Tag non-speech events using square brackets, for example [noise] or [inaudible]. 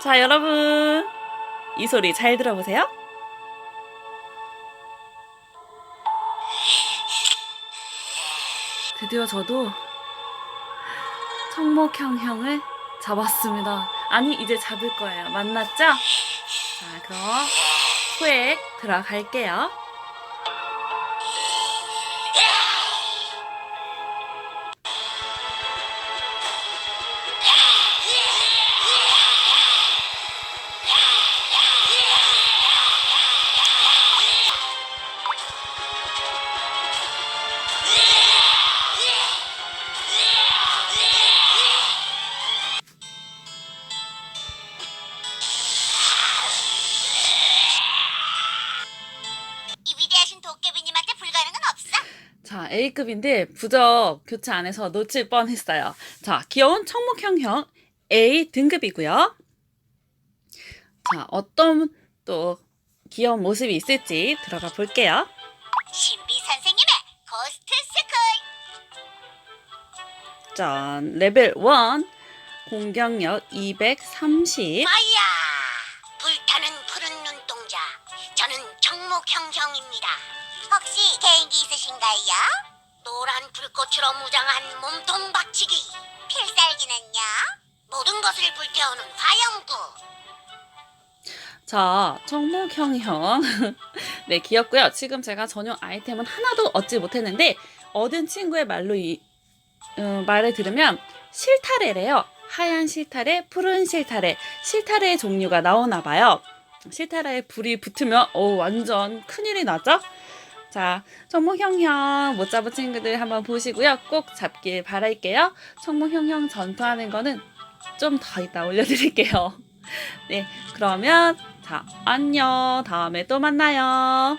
자, 여러분. 이 소리 잘 들어보세요. 드디어 저도 청목형 형을 잡았습니다. 아니, 이제 잡을 거예요. 만났죠? 자, 그럼 후에 들어갈게요. 자, A급인데 부적 교체 안 해서 놓칠 뻔했어요. 자, 귀여운 청목형 형 A 등급이고요. 자, 어떤 또 귀여운 모습이 있을지 들어가 볼게요. 신비 선생님의 고스트 스쿨. 짠, 레벨 1 공격력 230. 마이야, 불타는 푸른 눈동자. 저는 청목형형입니다. 혹시 개인기 있으신가요? 노란 불꽃으로 무장한 몸통 박치기. 필살기는요? 모든 것을 불태우는 화염구. 자, 청목형 형. [laughs] 네, 귀엽고요. 지금 제가 전용 아이템은 하나도 얻지 못했는데 얻은 친구의 말로 이 어, 말을 들으면 실타래래요. 하얀 실타래, 푸른 실타래, 실타래의 종류가 나오나 봐요. 실타래에 불이 붙으면 오 완전 큰일이 나죠? 자, 청목형 형 못 잡은 친구들 한번 보시고요. 꼭 잡길 바랄게요. 청목형 형 전투하는 거는 좀 더 이따 올려드릴게요. [laughs] 네, 그러면 자, 안녕. 다음에 또 만나요.